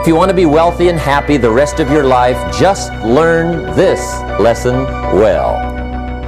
If you want to be wealthy and happy the rest of your life, just learn this lesson well.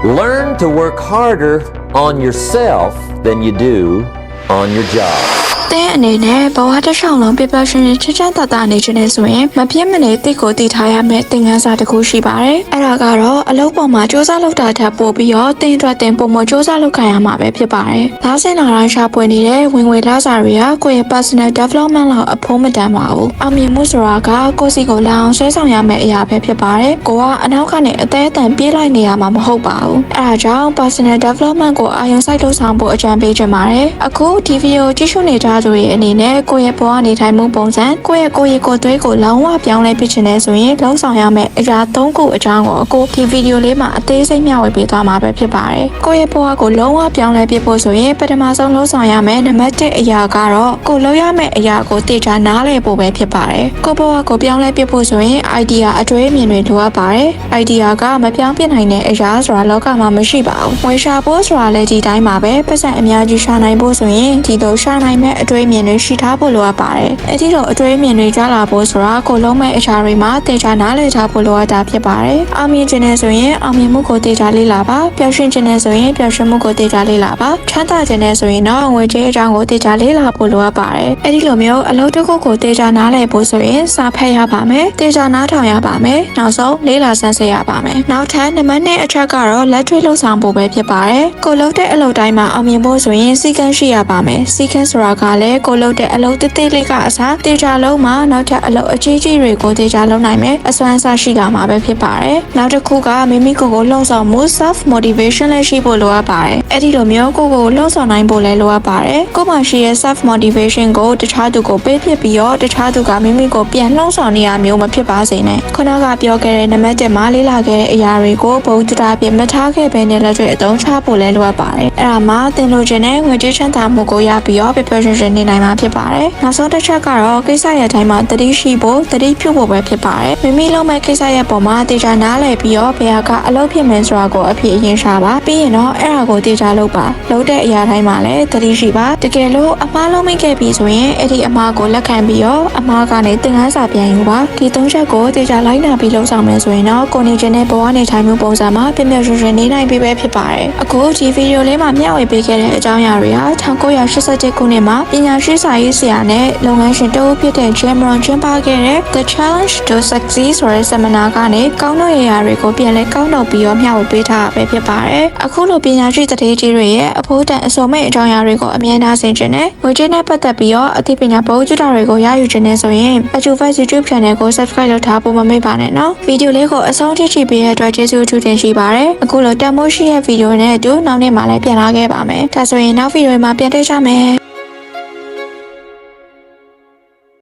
Learn to work harder on yourself than you do on your job. တင်းအနေနဲ့ဘဝတစ်လျှောက်လုံးပြပရှင်ရှင်ချမ်းချမ်းသာသာနေခြင်းနဲ့ဆိုရင်မပြင်းမနေတိတ်ကိုတည်ထားရမယ့်သင်ခန်းစာတစ်ခုရှိပါတယ်။အဲ့ဒါကတော့အလုပ်ပေါ်မှာစူးစမ်းလုပ်တာထပ်ပို့ပြီးတော့တင်းအတွက်တင်ပုံမစူးစမ်းလုပ်ခံရမှာပဲဖြစ်ပါတယ်။ဒါစင်လာတိုင်းရှာဖွေနေတဲ့ဝင်ငွေလစာတွေကကိုယ့်ရဲ့ personal development လောက်အဖို့မတန်ပါဘူး။အောင်မြင်မှုဆိုတာကကိုယ့်စီကိုလောင်ဆွဲဆောင်ရမယ့်အရာပဲဖြစ်ပါတယ်။ကိုကအနောက်ကနေအသေးအတန်ပြေးလိုက်နေရမှာမဟုတ်ပါဘူး။အဲ့ဒါကြောင့် personal development ကိုအာရုံစိုက်လုပ်ဆောင်ဖို့အကြံပေးချင်ပါတယ်။အခုဒီဗီဒီယိုကြည့်ရှုနေကြသူတွေအနေနဲ့ကိုယ့်ရဲ့ဘဝနေထိုင်မှုပုံစံကိုယ့်ရဲ့ကိုယ်ရဲ့ကိုယ်သွေးကိုလောင်ဝပြောင်းလဲဖြစ်ချင်တယ်ဆိုရင်လုံဆောင်ရမယ့်အရာ၃ခုအကြောင်းကိုအခုဒီဗီဒီယိုလေးမှာအသေးစိတ်မျှဝေပေးသွားမှာပဲဖြစ်ပါတယ်။ကိုယ့်ရဲ့ဘဝကိုလုံးဝပြောင်းလဲပြဖို့ဆိုရင်ပထမဆုံးလုံဆောင်ရမယ့်နံပါတ်၁အရာကတော့ကိုယ်လုံးရမယ့်အရာကိုတေချာနားလည်ဖို့ပဲဖြစ်ပါတယ်။ကိုယ့်ဘဝကိုပြောင်းလဲပြဖို့ဆိုရင် idea အတွေးအမြင်တွေလိုအပ်ပါတယ်။ idea ကမပြောင်းပြနိုင်တဲ့အရာဆိုတာလောကမှာမရှိပါဘူး။ဝေရှာဖို့ဆိုတာလည်းဒီတိုင်းပါပဲပတ်စံအများကြီးရှာနိုင်ဖို့ဆိုရင်ဒီလိုရှာနိုင်မဲ့အတွေးအမြင်တွေရှိထားဖို့လိုအပ်ပါတယ်။အဲဒီလိုအတွေးအမြင်တွေကြားလာဖို့ဆိုတာကိုလုံးမဲ့အရာတွေမှာတေချာနားလည်ထားဖို့လိုအပ်တာဖြစ်ပါတယ်။အောင်မြင်ခြင်းနဲ့ဆိုရင်အောင်မြင်မှုကိုတေချာလေ့လာပါ။ပျော်ရွှင်ခြင်းနဲ့ဆိုရင်ပျော်ရွှင်မှုကိုတေချာလေ့လာပါ။ချမ်းသာခြင်းနဲ့ဆိုရင်တော့ငွေကြေးအကြောင်းကိုတေချာလေ့လာဖို့လိုအပ်ပါတယ်။အဲဒီလိုမျိုးအလုပ်တစ်ခုကိုတေချာနားလည်ဖို့ဆိုရင်စာဖတ်ရပါမယ်။တေချာနားထောင်ရပါမယ်။နောက်ဆုံးလေ့လာစမ်းစစ်ရပါမယ်။နောက်ထပ်နံပါတ်2အချက်ကတော့လက်တွေ့လှုပ်ဆောင်ဖို့ပဲဖြစ်ပါတယ်။ကိုလုပ်တဲ့အလုပ်တိုင်းမှာအောင်မြင်ဖို့ဆိုရင်စီကံရှိရပါမယ်။စီကံဆိုတာကလည်းကိုလုပ်တဲ့အလုပ်တစ်သေးလေးကအစားတေချာလုံးမှာနောက်ထပ်အလုပ်အကြီးကြီးတွေကိုတေချာလုံးနိုင်မယ်အစွမ်းအစရှိတာမှာပဲဖြစ်ပါတယ်။နောက်တစ်ခုကမိမိကိုယ်ကိုလှုံ့ဆော်မှု self motivation လည်းရှိဖို့လိုအပ်ပါတယ်။အဲ့ဒီလိုမျိုးကိုယ့်ကိုယ်ကိုလှုံ့ဆော်နိုင်ဖို့လည်းလိုအပ်ပါတယ်။ကိုယ်မှာရှိတဲ့ self motivation ကိုတခြားသူကိုပေးဖြစ်ပြီးတော့တခြားသူကမိမိကိုပြန်လှုံ့ဆော်နေရမျိုးမဖြစ်ပါစေနဲ့။ခုနကပြောခဲ့တဲ့နံပါတ်1မှာလေးလာခဲ့တဲ့အရာတွေကိုဘုံတတာပြမထားခဲ့ဘဲနဲ့လက်တွေ့အသုံးချဖို့လည်းလိုအပ်ပါတယ်။အဲ့ဒါမှသင်လိုချင်တဲ့ငွေကြေးချမ်းသာမှုကိုရပြီးတော့ပြပြရှင်ရှင်နေနိုင်မှာဖြစ်ပါတယ်။နောက်ဆုံးတစ်ချက်ကတော့ကိစ္စရဲ့အတိုင်းမှာတတိရှိဖို့တတိပြုဖို့ပဲဖြစ်ပါတယ်။မိမိလုံးမဲ့ကိစ္စရဲ့ပုံမှာတေချာနားလည်ပြီးတော့ဘယ်ဟာကအလုပ်ဖြစ်မယ်ဆိုတာကိုအဖြစ်အရင်ရှာပါပြီးရင်တော့အဲ့ဒါကိုတေချာလုပ်ပါလုပ်တဲ့အရာတိုင်းမှာလည်းတတိရှိပါတကယ်လို့အမားလုံးမိခဲ့ပြီဆိုရင်အဲ့ဒီအမားကိုလက်ခံပြီးတော့အမားကနေသင်ခန်းစာပြန်ယူပါဒီသုံးချက်ကိုတေချာလိုက်နာပြီးလုပ်ဆောင်မယ်ဆိုရင်တော့ကိုနေခြင်းနဲ့ဘဝနေထိုင်မှုပုံစံမှာပြည့်ပြည့်ရွှင်ရွှင်နေနိုင်ပြီပဲဖြစ်ပါတယ်အခုဒီဗီဒီယိုလေးမှာမျှဝေပေးခဲ့တဲ့အကြောင်းအရာတွေဟာ1987ခုနှစ်မှာပညာရှိစာရေးဆရာနဲ့လုပ်ငန်းရှင်တဦးဖြစ်တဲ့ Cameron ကျင်းပခဲ့တဲ့ The Challenge to Succeed ဆိုတဲ့ seminar ကနေကောင်းတဲ့ရာတွေကိုပြန်လဲကောင်းတော့ပြီးတော့မျှဝေပေးထားတာပဲဖြစ်ပါတယ်အခုလိုပညာရှိတတိကြီးတွေရဲ့အဖို့တန်အစုံမဲ့အကြောင်းအရာတွေကိုအမြဲတမ်းဆင်ခြင်နေငွေကြေးနဲ့ပတ်သက်ပြီးတော့အသိပညာပို့ချတာတွေကိုရယူခြင်းနဲ့ဆိုရင် Achievers YouTube Channel ကို Subscribe လုပ်ထားဖို့မမေ့ပါနဲ့နော်ဗီဒီယိုလေးကိုအဆုံးထိကြည့်ပေးတဲ့အတွက်ကျေးဇူးအထူးတင်ရှိပါတယ်အခုလိုတန်မိုးရှိတဲ့ဗီဒီယိုနဲ့အတူနောက်နေ့မှလည်းပြန်လာခဲ့ပါမယ်ဒါဆိုရင်နောက်ဗီဒီယိုမှာပြန်တွေ့ကြမယ်